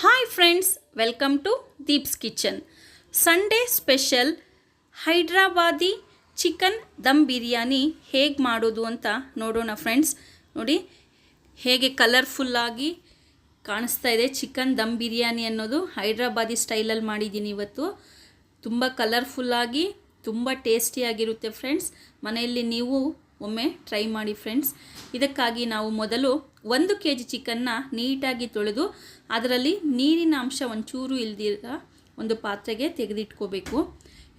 Hi friends welcome to Deep's kitchen Sunday special Hyderabadi chicken dum biryani ಹೇಗೆ ಮಾಡೋದು ಅಂತ ನೋಡೋಣ ಫ್ರೆಂಡ್ಸ್ ನೋಡಿ, ಹೇಗೆ ಕಲರ್ಫುಲ್ಲಾಗಿ ಕಾಣಿಸ್ತಾ ಇದೆ ಚಿಕನ್ ದಮ್ ಬಿರಿಯಾನಿ ಅನ್ನೋದು. ಹೈದ್ರಾಬಾದಿ ಸ್ಟೈಲಲ್ಲಿ ಮಾಡಿದ್ದೀನಿ ಇವತ್ತು. ತುಂಬ ಕಲರ್ಫುಲ್ಲಾಗಿ ತುಂಬ ಟೇಸ್ಟಿಯಾಗಿರುತ್ತೆ ಫ್ರೆಂಡ್ಸ್ ಮನೆಯಲ್ಲಿ ನೀವು ಒಮ್ಮೆ ಟ್ರೈ ಮಾಡಿ ಫ್ರೆಂಡ್ಸ್ ಇದಕ್ಕಾಗಿ ನಾವು ಮೊದಲು ಒಂದು ಕೆ ಜಿ ಚಿಕನ್ನ ನೀಟಾಗಿ ತೊಳೆದು ಅದರಲ್ಲಿ ನೀರಿನ ಅಂಶ ಒಂಚೂರು ಇಲ್ದಿರ ಒಂದು ಪಾತ್ರೆಗೆ ತೆಗೆದಿಟ್ಕೋಬೇಕು.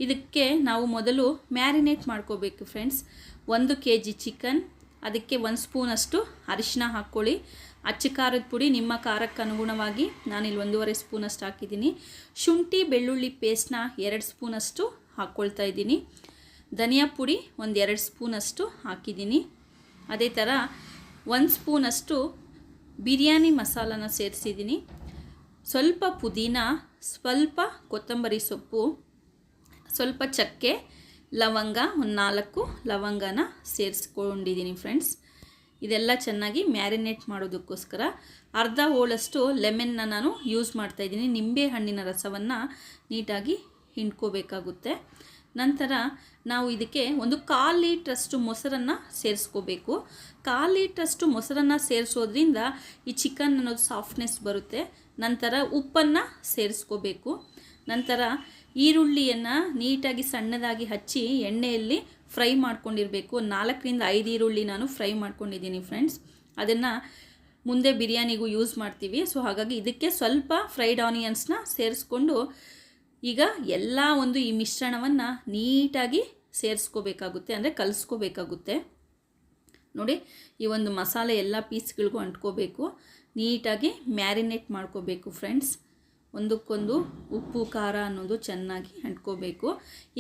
ಇದಕ್ಕೆ ನಾವು ಮೊದಲು ಮ್ಯಾರಿನೇಟ್ ಮಾಡ್ಕೋಬೇಕು ಫ್ರೆಂಡ್ಸ್. ಒಂದು ಕೆ ಜಿ ಚಿಕನ್, ಅದಕ್ಕೆ ಒಂದು ಸ್ಪೂನಷ್ಟು ಅರಿಶಿನ ಹಾಕ್ಕೊಳ್ಳಿ. ಅಚ್ಚ ಖಾರದ ಪುಡಿ ನಿಮ್ಮ ಖಾರಕ್ಕೆ ಅನುಗುಣವಾಗಿ ನಾನಿಲ್ಲಿ ಒಂದೂವರೆ ಸ್ಪೂನಷ್ಟು ಹಾಕಿದ್ದೀನಿ. ಶುಂಠಿ ಬೆಳ್ಳುಳ್ಳಿ ಪೇಸ್ಟ್ನ ಎರಡು ಸ್ಪೂನಷ್ಟು ಹಾಕ್ಕೊಳ್ತಾ ಇದ್ದೀನಿ. ಧನಿಯಾ ಪುಡಿ ಒಂದು ಎರಡು ಸ್ಪೂನಷ್ಟು ಹಾಕಿದ್ದೀನಿ. ಅದೇ ಥರ ಒಂದು ಸ್ಪೂನಷ್ಟು ಬಿರಿಯಾನಿ ಮಸಾಲನ ಸೇರಿಸಿದ್ದೀನಿ. ಸ್ವಲ್ಪ ಪುದೀನ, ಸ್ವಲ್ಪ ಕೊತ್ತಂಬರಿ ಸೊಪ್ಪು, ಸ್ವಲ್ಪ ಚಕ್ಕೆ, ಲವಂಗ, ಒಂದು ನಾಲ್ಕು ಲವಂಗನ ಸೇರಿಸ್ಕೊಂಡಿದ್ದೀನಿ ಫ್ರೆಂಡ್ಸ್. ಇದೆಲ್ಲ ಚೆನ್ನಾಗಿ ಮ್ಯಾರಿನೇಟ್ ಮಾಡೋದಕ್ಕೋಸ್ಕರ ಅರ್ಧ ಹೋಳಷ್ಟು ಲೆಮನ್ನ ನಾನು ಯೂಸ್ ಮಾಡ್ತಾಯಿದ್ದೀನಿ ನಿಂಬೆ ಹಣ್ಣಿನ ರಸವನ್ನು ನೀಟಾಗಿ ಹಿಂಡ್ಕೋಬೇಕಾಗುತ್ತೆ. ನಂತರ ನಾವು ಇದಕ್ಕೆ ಒಂದು ಕಾಲು ಲೀಟ್ರಷ್ಟು ಮೊಸರನ್ನು ಸೇರಿಸ್ಕೋಬೇಕು. ಕಾಲು ಲೀಟ್ರಷ್ಟು ಮೊಸರನ್ನು ಸೇರಿಸೋದ್ರಿಂದ ಈ ಚಿಕನ್ ಅನ್ನೋದು ಸಾಫ್ಟ್ನೆಸ್ ಬರುತ್ತೆ. ನಂತರ ಉಪ್ಪನ್ನು ಸೇರಿಸ್ಕೋಬೇಕು. ನಂತರ ಈರುಳ್ಳಿಯನ್ನು ನೀಟಾಗಿ ಸಣ್ಣದಾಗಿ ಹಚ್ಚಿ ಎಣ್ಣೆಯಲ್ಲಿ ಫ್ರೈ ಮಾಡ್ಕೊಂಡಿರಬೇಕು. ನಾಲ್ಕರಿಂದ ಐದು ಈರುಳ್ಳಿ ನಾನು ಫ್ರೈ ಮಾಡ್ಕೊಂಡಿದ್ದೀನಿ ಫ್ರೆಂಡ್ಸ್ ಅದನ್ನು ಮುಂದೆ ಬಿರಿಯಾನಿಗೂ ಯೂಸ್ ಮಾಡ್ತೀವಿ. ಸೊ ಹಾಗಾಗಿ ಇದಕ್ಕೆ ಸ್ವಲ್ಪ ಫ್ರೈಡ್ ಆನಿಯನ್ಸ್ನ ಸೇರಿಸ್ಕೊಂಡು ಈಗ ಎಲ್ಲ ಒಂದು ಈ ಮಿಶ್ರಣವನ್ನು ನೀಟಾಗಿ ಸೇರಿಸ್ಕೋಬೇಕಾಗುತ್ತೆ, ಅಂದರೆ ಕಲಿಸ್ಕೋಬೇಕಾಗುತ್ತೆ. ನೋಡಿ, ಈ ಒಂದು ಮಸಾಲೆ ಎಲ್ಲ ಪೀಸ್ಗಳಿಗೂ ಅಂಟ್ಕೋಬೇಕು. ನೀಟಾಗಿ ಮ್ಯಾರಿನೇಟ್ ಮಾಡ್ಕೋಬೇಕು ಫ್ರೆಂಡ್ಸ್. ಒಂದಕ್ಕೊಂದು ಉಪ್ಪು, ಖಾರ ಅನ್ನೋದು ಚೆನ್ನಾಗಿ ಅಂಟ್ಕೋಬೇಕು.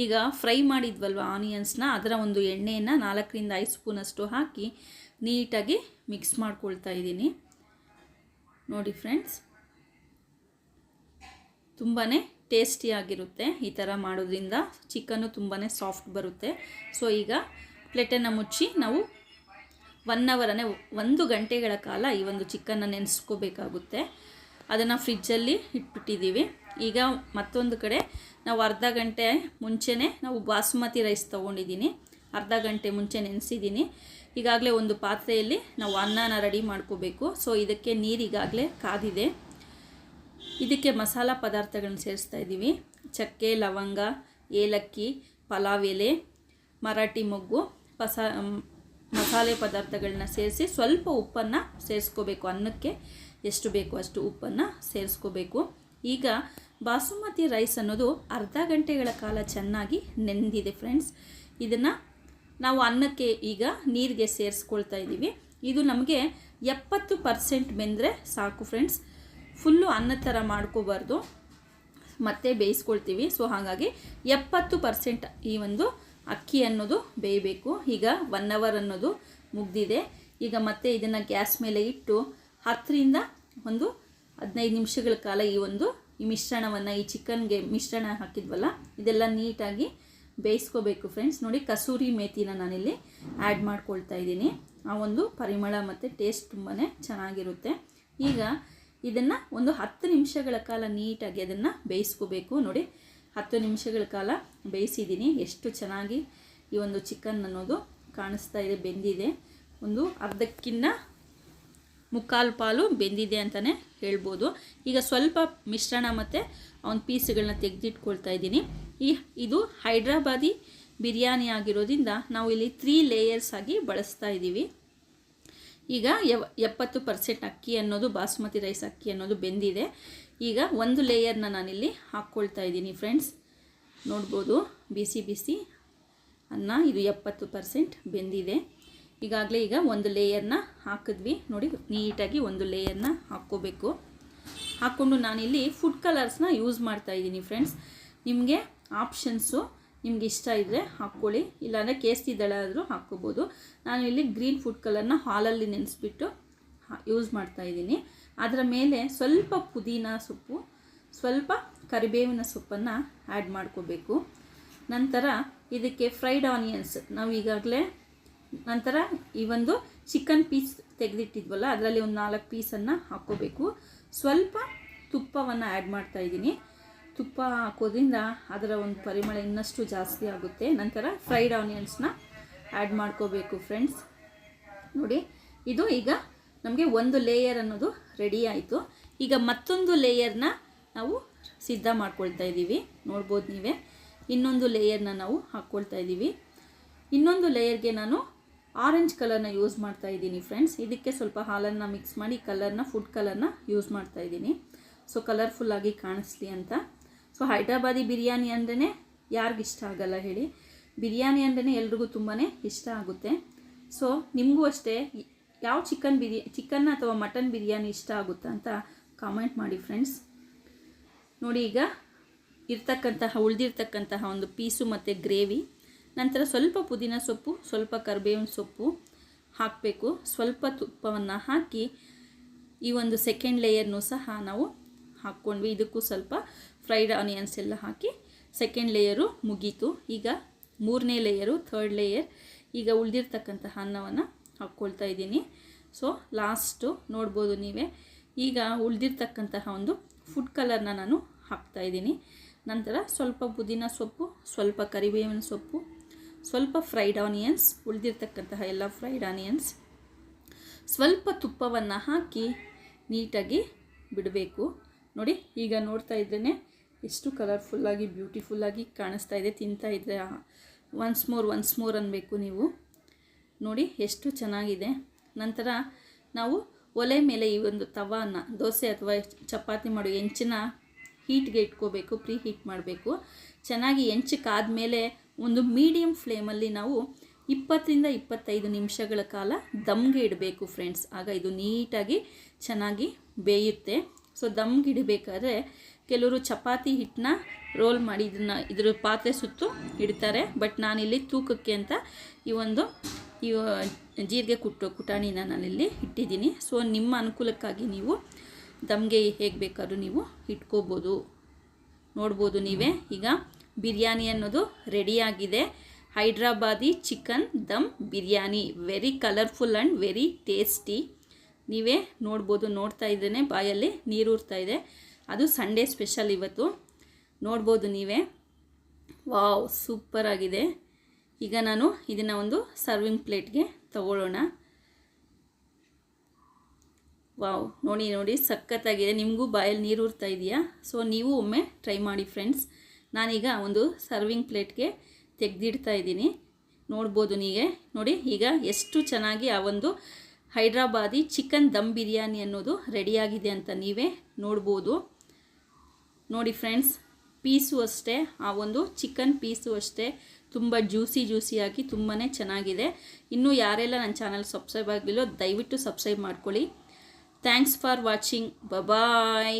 ಈಗ ಫ್ರೈ ಮಾಡಿದ್ವಲ್ವ ಆನಿಯನ್ಸ್ನ, ಅದರ ಒಂದು ಎಣ್ಣೆಯನ್ನು ನಾಲ್ಕರಿಂದ ಐದು ಸ್ಪೂನಷ್ಟು ಹಾಕಿ ನೀಟಾಗಿ ಮಿಕ್ಸ್ ಮಾಡ್ಕೊಳ್ತಾ ಇದ್ದೀನಿ. ನೋಡಿ ಫ್ರೆಂಡ್ಸ್ ತುಂಬಾ ಟೇಸ್ಟಿಯಾಗಿರುತ್ತೆ ಈ ಥರ ಮಾಡೋದ್ರಿಂದ ಚಿಕನ್ನು ತುಂಬಾ ಸಾಫ್ಟ್ ಬರುತ್ತೆ. ಸೊ ಈಗ ಪ್ಲೇಟನ್ನು ಮುಚ್ಚಿ ನಾವು ಒನ್ ಅವರನೇ ಒಂದು ಗಂಟೆಗಳ ಕಾಲ ಈ ಒಂದು ಚಿಕನ್ನ ನೆನೆಸ್ಕೋಬೇಕಾಗುತ್ತೆ. ಅದನ್ನು ಫ್ರಿಜ್ಜಲ್ಲಿ ಇಟ್ಬಿಟ್ಟಿದ್ದೀವಿ. ಈಗ ಮತ್ತೊಂದು ಕಡೆ ನಾವು ಅರ್ಧ ಗಂಟೆ ಮುಂಚೆನೇ ನಾವು ಬಾಸುಮತಿ ರೈಸ್ ತೊಗೊಂಡಿದ್ದೀನಿ. ಅರ್ಧ ಗಂಟೆ ಮುಂಚೆ ನೆನೆಸಿದ್ದೀನಿ. ಈಗಾಗಲೇ ಒಂದು ಪಾತ್ರೆಯಲ್ಲಿ ನಾವು ಅನ್ನನ ರೆಡಿ ಮಾಡ್ಕೋಬೇಕು. ಸೊ ಇದಕ್ಕೆ ನೀರು ಈಗಾಗಲೇ ಕಾದಿದೆ. ಇದಕ್ಕೆ ಮಸಾಲ ಪದಾರ್ಥಗಳನ್ನ ಸೇರಿಸ್ತಾ ಇದ್ದೀವಿ. ಚಕ್ಕೆ, ಲವಂಗ, ಏಲಕ್ಕಿ, ಪಲಾವ್ ಎಲೆ, ಮರಾಠಿ ಮೊಗ್ಗು, ಪಸ ಮಸಾಲೆ ಪದಾರ್ಥಗಳನ್ನ ಸೇರಿಸಿ ಸ್ವಲ್ಪ ಉಪ್ಪನ್ನು ಸೇರಿಸ್ಕೋಬೇಕು. ಅನ್ನಕ್ಕೆ ಎಷ್ಟು ಬೇಕು ಅಷ್ಟು ಉಪ್ಪನ್ನು ಸೇರಿಸ್ಕೋಬೇಕು. ಈಗ ಬಾಸುಮತಿ ರೈಸ್ ಅನ್ನೋದು ಅರ್ಧ ಗಂಟೆಗಳ ಕಾಲ ಚೆನ್ನಾಗಿ ನೆಂದಿದೆ ಫ್ರೆಂಡ್ಸ್. ಇದನ್ನು ನಾವು ಅನ್ನಕ್ಕೆ ಈಗ ನೀರಿಗೆ ಸೇರಿಸ್ಕೊಳ್ತಾ ಇದ್ದೀವಿ. ಇದು ನಮಗೆ ಎಪ್ಪತ್ತು ಪರ್ಸೆಂಟ್ ಬೆಂದರೆ ಸಾಕು ಫ್ರೆಂಡ್ಸ್. ಫುಲ್ಲು ಅನ್ನ ಥರ ಮಾಡ್ಕೋಬಾರ್ದು. ಮತ್ತೆ ಬೇಯಿಸ್ಕೊಳ್ತೀವಿ. ಸೊ, ಹಾಗಾಗಿ ಎಪ್ಪತ್ತು ಪರ್ಸೆಂಟ್ ಈ ಒಂದು ಅಕ್ಕಿ ಅನ್ನೋದು ಬೇಯಬೇಕು. ಈಗ ಒನ್ ಅವರ್ ಅನ್ನೋದು ಮುಗ್ದಿದೆ. ಈಗ ಮತ್ತೆ ಇದನ್ನು ಗ್ಯಾಸ್ ಮೇಲೆ ಇಟ್ಟು ಹತ್ತರಿಂದ ಒಂದು ಹದಿನೈದು ನಿಮಿಷಗಳ ಕಾಲ ಈ ಒಂದು ಈ ಮಿಶ್ರಣವನ್ನು, ಈ ಚಿಕನ್ಗೆ ಮಿಶ್ರಣ ಹಾಕಿದ್ವಲ್ಲ, ಇದೆಲ್ಲ ನೀಟಾಗಿ ಬೇಯಿಸ್ಕೋಬೇಕು ಫ್ರೆಂಡ್ಸ್ ನೋಡಿ, ಕಸೂರಿ ಮೇಥಿನ ನಾನಿಲ್ಲಿ ಆ್ಯಡ್ ಮಾಡ್ಕೊಳ್ತಾ ಇದ್ದೀನಿ. ಆ ಒಂದು ಪರಿಮಳ ಮತ್ತು ಟೇಸ್ಟ್ ತುಂಬಾ ಚೆನ್ನಾಗಿರುತ್ತೆ. ಈಗ ಇದನ್ನು ಒಂದು ಹತ್ತು ನಿಮಿಷಗಳ ಕಾಲ ನೀಟಾಗಿ ಅದನ್ನು ಬೇಯಿಸ್ಕೋಬೇಕು. ನೋಡಿ, ಹತ್ತು ನಿಮಿಷಗಳ ಕಾಲ ಬೇಯಿಸಿದ್ದೀನಿ. ಎಷ್ಟು ಚೆನ್ನಾಗಿ ಈ ಒಂದು ಚಿಕನ್ ಅನ್ನೋದು ಕಾಣಿಸ್ತಾ ಇದೆ, ಬೆಂದಿದೆ. ಒಂದು ಅರ್ಧಕ್ಕಿನ್ನ ಮುಕ್ಕಾಲು ಪಾಲು ಬೆಂದಿದೆ ಅಂತಲೇ ಹೇಳ್ಬೋದು. ಈಗ ಸ್ವಲ್ಪ ಮಿಶ್ರಣ ಮತ್ತು ಅವನ ಪೀಸ್ಗಳನ್ನ ತೆಗೆದಿಟ್ಕೊಳ್ತಾ ಇದ್ದೀನಿ. ಈ, ಇದು ಹೈದ್ರಾಬಾದಿ ಬಿರಿಯಾನಿ ಆಗಿರೋದ್ರಿಂದ ನಾವು ಇಲ್ಲಿ ತ್ರೀ ಲೇಯರ್ಸ್ ಆಗಿ ಬಳಸ್ತಾ ಇದ್ದೀವಿ. ಈಗ ಎಪ್ಪತ್ತು ಪರ್ಸೆಂಟ್ ಅಕ್ಕಿ ಅನ್ನೋದು, ಬಾಸುಮತಿ ರೈಸ್ ಅಕ್ಕಿ ಅನ್ನೋದು ಬೆಂದಿದೆ. ಈಗ ಒಂದು ಲೇಯರ್ನ ನಾನಿಲ್ಲಿ ಹಾಕ್ಕೊಳ್ತಾ ಇದ್ದೀನಿ ಫ್ರೆಂಡ್ಸ್ ನೋಡ್ಬೋದು, ಬಿಸಿ ಬಿಸಿ ಅನ್ನ ಇದು ಎಪ್ಪತ್ತು ಪರ್ಸೆಂಟ್ ಬೆಂದಿದೆ. ಈಗಾಗಲೇ ಈಗ ಒಂದು ಲೇಯರ್ನ ಹಾಕಿದ್ವಿ. ನೋಡಿ, ನೀಟಾಗಿ ಒಂದು ಲೇಯರ್ನ ಹಾಕ್ಕೋಬೇಕು. ಹಾಕ್ಕೊಂಡು ನಾನಿಲ್ಲಿ ಫುಡ್ ಕಲರ್ಸ್ನ ಯೂಸ್ ಮಾಡ್ತಾ ಇದ್ದೀನಿ ಫ್ರೆಂಡ್ಸ್ ನಿಮಗೆ ಆಪ್ಷನ್ಸು ನಿಮ್ಗೆ ಇಷ್ಟ ಇದ್ದರೆ ಹಾಕ್ಕೊಳ್ಳಿ. ಇಲ್ಲಾಂದರೆ ಕೇಸರಿ ದಳ ಆದರೂ ಹಾಕ್ಕೋಬೋದು. ನಾನು ಇಲ್ಲಿ ಗ್ರೀನ್ ಫುಡ್ ಕಲರ್ನ ಹಾಲಲ್ಲಿ ನೆನೆಸ್ಬಿಟ್ಟು ಯೂಸ್ ಮಾಡ್ತಾ ಇದ್ದೀನಿ. ಅದರ ಮೇಲೆ ಸ್ವಲ್ಪ ಪುದೀನ ಸೊಪ್ಪು, ಸ್ವಲ್ಪ ಕರಿಬೇವಿನ ಸೊಪ್ಪನ್ನು ಆ್ಯಡ್ ಮಾಡ್ಕೋಬೇಕು. ನಂತರ ಇದಕ್ಕೆ ಫ್ರೈಡ್ ಆನಿಯನ್ಸ್. ನಾವು ಈಗಾಗಲೇ ನಂತರ ಈ ಒಂದು ಚಿಕನ್ ಪೀಸ್ ತೆಗೆದಿಟ್ಟಿದ್ವಲ್ಲ, ಅದರಲ್ಲಿ ಒಂದು ನಾಲ್ಕು ಪೀಸನ್ನು ಹಾಕ್ಕೋಬೇಕು. ಸ್ವಲ್ಪ ತುಪ್ಪವನ್ನು ಆ್ಯಡ್ ಮಾಡ್ತಾ ಇದ್ದೀನಿ. ತುಪ್ಪ ಹಾಕೋದ್ರಿಂದ ಅದರ ಒಂದು ಪರಿಮಳ ಇನ್ನಷ್ಟು ಜಾಸ್ತಿ ಆಗುತ್ತೆ. ನಂತರ ಫ್ರೈಡ್ ಆನಿಯನ್ಸ್ನ ಆ್ಯಡ್ ಮಾಡ್ಕೋಬೇಕು ಫ್ರೆಂಡ್ಸ್ ನೋಡಿ, ಇದು ಈಗ ನಮಗೆ ಒಂದು ಲೇಯರ್ ಅನ್ನೋದು ರೆಡಿ ಆಯಿತು. ಈಗ ಮತ್ತೊಂದು ಲೇಯರ್ನ ನಾವು ಸಿದ್ಧ ಮಾಡ್ಕೊಳ್ತಾ ಇದ್ದೀವಿ. ನೋಡ್ಬೋದು ನೀವೇ. ಇನ್ನೊಂದು ಲೇಯರ್ನ ನಾವು ಹಾಕ್ಕೊಳ್ತಾ ಇದ್ದೀವಿ. ಇನ್ನೊಂದು ಲೇಯರ್ಗೆ ನಾನು ಆರೆಂಜ್ ಕಲರ್ನ ಯೂಸ್ ಮಾಡ್ತಾ ಇದ್ದೀನಿ ಫ್ರೆಂಡ್ಸ್ ಇದಕ್ಕೆ ಸ್ವಲ್ಪ ಹಾಲನ್ನು ಮಿಕ್ಸ್ ಮಾಡಿ ಕಲರ್ನ ಫುಡ್ ಕಲರ್ನ ಯೂಸ್ ಮಾಡ್ತಾ ಇದ್ದೀನಿ. ಸೊ ಕಲರ್ಫುಲ್ಲಾಗಿ ಕಾಣಿಸ್ಲಿ ಅಂತ. ಸೊ ಹೈದ್ರಾಬಾದಿ ಬಿರಿಯಾನಿ ಅಂದ್ರೇ ಯಾರಿಗಿಷ್ಟ ಆಗಲ್ಲ ಹೇಳಿ. ಬಿರಿಯಾನಿ ಅಂದ್ರೇ ಎಲ್ರಿಗೂ ತುಂಬಾ ಇಷ್ಟ ಆಗುತ್ತೆ. ಸೊ ನಿಮಗೂ ಅಷ್ಟೇ, ಯಾವ ಚಿಕನ್ ಬಿರಿಯಾ ಚಿಕನ್ ಅಥವಾ ಮಟನ್ ಬಿರಿಯಾನಿ ಇಷ್ಟ ಆಗುತ್ತಾ ಅಂತ ಕಾಮೆಂಟ್ ಮಾಡಿ ಫ್ರೆಂಡ್ಸ್ ನೋಡಿ ಈಗ ಇರ್ತಕ್ಕಂತಹ, ಉಳಿದಿರ್ತಕ್ಕಂತಹ ಒಂದು ಪೀಸು ಮತ್ತು ಗ್ರೇವಿ. ನಂತರ ಸ್ವಲ್ಪ ಪುದೀನ ಸೊಪ್ಪು, ಸ್ವಲ್ಪ ಕರಿಬೇವಿನ ಸೊಪ್ಪು ಹಾಕಬೇಕು. ಸ್ವಲ್ಪ ತುಪ್ಪವನ್ನು ಹಾಕಿ ಈ ಒಂದು ಸೆಕೆಂಡ್ ಲೇಯರ್ನು ಸಹ ನಾವು ಹಾಕ್ಕೊಂಡ್ವಿ. ಇದಕ್ಕೂ ಸ್ವಲ್ಪ ಫ್ರೈಡ್ ಆನಿಯನ್ಸ್ ಎಲ್ಲ ಹಾಕಿ ಸೆಕೆಂಡ್ ಲೇಯರು ಮುಗೀತು. ಈಗ ಮೂರನೇ ಲೇಯರು ಥರ್ಡ್ ಲೇಯರ್ ಈಗ ಉಳಿದಿರ್ತಕ್ಕಂತಹ ಅನ್ನವನ್ನು ಹಾಕ್ಕೊಳ್ತಾ ಇದ್ದೀನಿ. ಸೊ ಲಾಸ್ಟು ನೋಡ್ಬೋದು ನೀವೇ. ಈಗ ಉಳಿದಿರ್ತಕ್ಕಂತಹ ಒಂದು ಫುಡ್ ಕಲರ್ನ ನಾನು ಹಾಕ್ತಾ ಇದ್ದೀನಿ. ನಂತರ ಸ್ವಲ್ಪ ಪುದೀನ ಸೊಪ್ಪು, ಸ್ವಲ್ಪ ಕರಿಬೇವಿನ ಸೊಪ್ಪು, ಸ್ವಲ್ಪ ಫ್ರೈಡ್ ಆನಿಯನ್ಸ್ ಉಳಿದಿರ್ತಕ್ಕಂತಹ ಎಲ್ಲ ಫ್ರೈಡ್ ಆನಿಯನ್ಸ್ ಸ್ವಲ್ಪ ತುಪ್ಪವನ್ನು ಹಾಕಿ ನೀಟಾಗಿ ಬಿಡಬೇಕು. ನೋಡಿ, ಈಗ ನೋಡ್ತಾ ಇದ್ರೇ ಎಷ್ಟು ಕಲರ್ಫುಲ್ಲಾಗಿ, ಬ್ಯೂಟಿಫುಲ್ಲಾಗಿ ಕಾಣಿಸ್ತಾ ಇದೆ, ತಿಂತಾ ಇದ್ದರೆ ಒನ್ಸ್ ಮೋರ್ ಒನ್ಸ್ ಮೋರ್ ಅನ್ನಬೇಕು ನೀವು. ನೋಡಿ, ಎಷ್ಟು ಚೆನ್ನಾಗಿದೆ. ನಂತರ ನಾವು ಒಲೆ ಮೇಲೆ ಈ ಒಂದು ತವಾನ, ದೋಸೆ ಅಥವಾ ಚಪಾತಿ ಮಾಡೋ ಹೆಂಚಿನ ಹೀಟ್ಗೆ ಇಟ್ಕೋಬೇಕು ಪ್ರೀ ಹೀಟ್ ಮಾಡಬೇಕು. ಚೆನ್ನಾಗಿ ಹೆಂಚಕ್ಕಾದ್ಮೇಲೆ ಒಂದು ಮೀಡಿಯಮ್ ಫ್ಲೇಮಲ್ಲಿ ನಾವು ಇಪ್ಪತ್ತರಿಂದ ಇಪ್ಪತ್ತೈದು ನಿಮಿಷಗಳ ಕಾಲ ದಮ್ಗೆ ಇಡಬೇಕು ಫ್ರೆಂಡ್ಸ್. ಆಗ ಇದು ನೀಟಾಗಿ ಚೆನ್ನಾಗಿ ಬೇಯುತ್ತೆ. ಸೊ, ದಮ್ಗೆ ಇಡಬೇಕಾದ್ರೆ ಕೆಲವರು ಚಪಾತಿ ಹಿಟ್ಟನ್ನ ರೋಲ್ ಮಾಡಿ ಇದನ್ನ ಇದ್ರ ಪಾತ್ರೆ ಸುತ್ತು ಇಡ್ತಾರೆ. ಬಟ್ ನಾನಿಲ್ಲಿ ತೂಕಕ್ಕೆ ಅಂತ ಈ ಒಂದು ಈ ಜೀರಿಗೆ ಕುಟ್ಟು, ಕುಟಾಣಿನ ನಾನಿಲ್ಲಿ ಇಟ್ಟಿದ್ದೀನಿ. ಸೊ, ನಿಮ್ಮ ಅನುಕೂಲಕ್ಕಾಗಿ ನೀವು ದಮ್ಗೆ ಹೇಗೆ ಬೇಕಾದ್ರೂ ನೀವು ಇಟ್ಕೋಬೋದು. ನೋಡ್ಬೋದು ನೀವೇ. ಈಗ ಬಿರಿಯಾನಿ ಅನ್ನೋದು ರೆಡಿಯಾಗಿದೆ Hyderabadi chicken dum biryani. Very colourful and very tasty ನೀವೇ ನೋಡ್ಬೋದು, ನೋಡ್ತಾ ಇದ್ದೇನೆ. ಬಾಯಲ್ಲಿ ನೀರೂರ್ತಾ ಇದೆ. ಅದು ಸಂಡೇ ಸ್ಪೆಷಲ್ ಇವತ್ತು. ನೋಡ್ಬೋದು ನೀವೇ. ವಾವ್ ಸೂಪರ್ ಆಗಿದೆ. ಈಗ ನಾನು ಇದನ್ನು ಒಂದು ಸರ್ವಿಂಗ್ ಪ್ಲೇಟ್ಗೆ ತಗೊಳ್ಳೋಣ. ವಾವ್, ನೋಡಿ ನೋಡಿ, ಸಖತ್ತಾಗಿದೆ. ನಿಮಗೂ ಬಾಯಲ್ಲಿ ನೀರು ಉರ್ತಾ ಇದೆಯಾ? ಸೊ ನೀವು ಒಮ್ಮೆ ಟ್ರೈ ಮಾಡಿ ಫ್ರೆಂಡ್ಸ್ ನಾನೀಗ ಒಂದು ಸರ್ವಿಂಗ್ ಪ್ಲೇಟ್ಗೆ ತೆಗೆದಿಡ್ತಾ ಇದ್ದೀನಿ. ನೋಡ್ಬೋದು ನೀವೇ. ನೋಡಿ, ಈಗ ಎಷ್ಟು ಚೆನ್ನಾಗಿ ಆ ಒಂದು ಹೈದ್ರಾಬಾದಿ ಚಿಕನ್ ದಮ್ ಬಿರಿಯಾನಿ ಅನ್ನೋದು ರೆಡಿಯಾಗಿದೆ ಅಂತ ನೀವೇ ನೋಡ್ಬೋದು. ನೋಡಿ ಫ್ರೆಂಡ್ಸ್, ಪೀಸು ಅಷ್ಟೇ, ಆ ಒಂದು ಚಿಕನ್ ಪೀಸು ಅಷ್ಟೇ. ತುಂಬ ಜ್ಯೂಸಿ ಜ್ಯೂಸಿಯಾಗಿ ತುಂಬಾ ಚೆನ್ನಾಗಿದೆ. ಇನ್ನೂ ಯಾರೆಲ್ಲ ನನ್ನ ಚಾನಲ್ ಸಬ್ಸ್ಕ್ರೈಬ್ ಆಗಲಿಲ್ಲೋ ದಯವಿಟ್ಟು ಸಬ್ಸ್ಕ್ರೈಬ್ ಮಾಡ್ಕೊಳ್ಳಿ. Thanks for watching. ಬಬಾಯ್.